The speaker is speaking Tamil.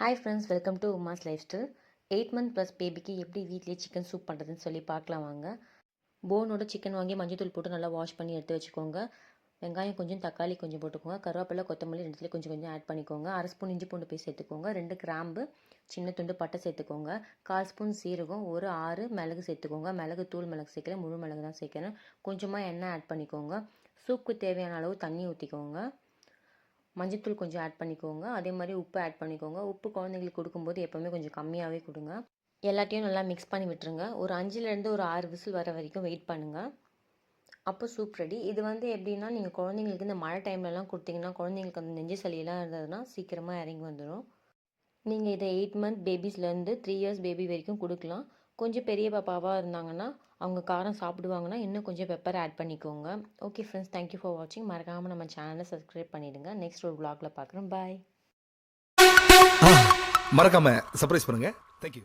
Hi friends welcome to Uma's lifestyle eight month plus பேபிக்கு எப்படி வீட்லேயே சிக்கன் சூப் பண்ணுறதுன்னு சொல்லி பார்க்கலாம் வாங்க. போனோட சிக்கன் வாங்கி மஞ்சத்தூள் போட்டு நல்லா வாஷ் பண்ணி எடுத்து வச்சுக்கோங்க. வெங்காயம் கொஞ்சம் தக்காளி கொஞ்சம் போட்டுக்கோங்க. கருவேப்பிலை கொத்தமல்லி ரெண்டுத்துலேயும் கொஞ்சம் கொஞ்சம் ஆட் பண்ணிக்கோங்க. அரை ஸ்பூன் இஞ்சி பூண்டு போய் சேர்த்துக்கோங்க. ரெண்டு கிராம்பு சின்ன துண்டு பட்டை சேர்த்துக்கோங்க. கால் ஸ்பூன் சீரகம் ஒரு ஆறு மிளகு சேர்த்துக்கோங்க. மிளகு தூள் மிளகு சேர்க்கல முழு மிளகு தான் சேர்க்கணும். கொஞ்சமாக எண்ணெய் ஆட் பண்ணிக்கோங்க. சூப்புக்கு தேவையான அளவு தண்ணி ஊற்றிக்கோங்க மஞ்சத்தூள் கொஞ்சம் ஆட் பண்ணிக்கோங்க. அதே மாதிரி உப்பு ஆட் பண்ணிக்கோங்க. உப்பு குழந்தைங்களுக்கு கொடுக்கும்போது எப்போவுமே கொஞ்சம் கம்மியாகவே கொடுங்க. எல்லாத்தையும் நல்லா மிக்ஸ் பண்ணி விட்டுருங்க. ஒரு அஞ்சுலேருந்து ஒரு ஆறு விசில் வர வரைக்கும் வெயிட் பண்ணுங்கள் அப்போ சூப் ரெடி இது வந்து எப்படின்னா நீங்கள் குழந்தைங்களுக்கு இந்த மழை டைம்லலாம் கொடுத்தீங்கன்னா குழந்தைங்களுக்கு அந்த நெஞ்சு சளியெல்லாம் இருந்ததுன்னா சீக்கிரமாக இறங்கி வந்துடும் நீங்கள் இதை எயிட் மந்த் பேபிஸ்லேருந்து த்ரீ இயர்ஸ் பேபி வரைக்கும் கொடுக்கலாம். கொஞ்சம் பெரிய பாப்பாவாக இருந்தாங்கன்னா அவங்க காரம் சாப்பிடுவாங்கன்னா இன்னும் கொஞ்சம் பெப்பர் ஆட் பண்ணிக்கோங்க. Okay friends thank you for வாட்சிங் மறக்காமல் நம்ம சேனலை சப்ஸ்கிரைப் பண்ணிவிடுங்க நெக்ஸ்ட் ஒரு விளாகில் பார்க்குறோம். பாய் மறக்காமல் சர்ப்ரைஸ் பண்ணுங்கள் தேங்க்யூ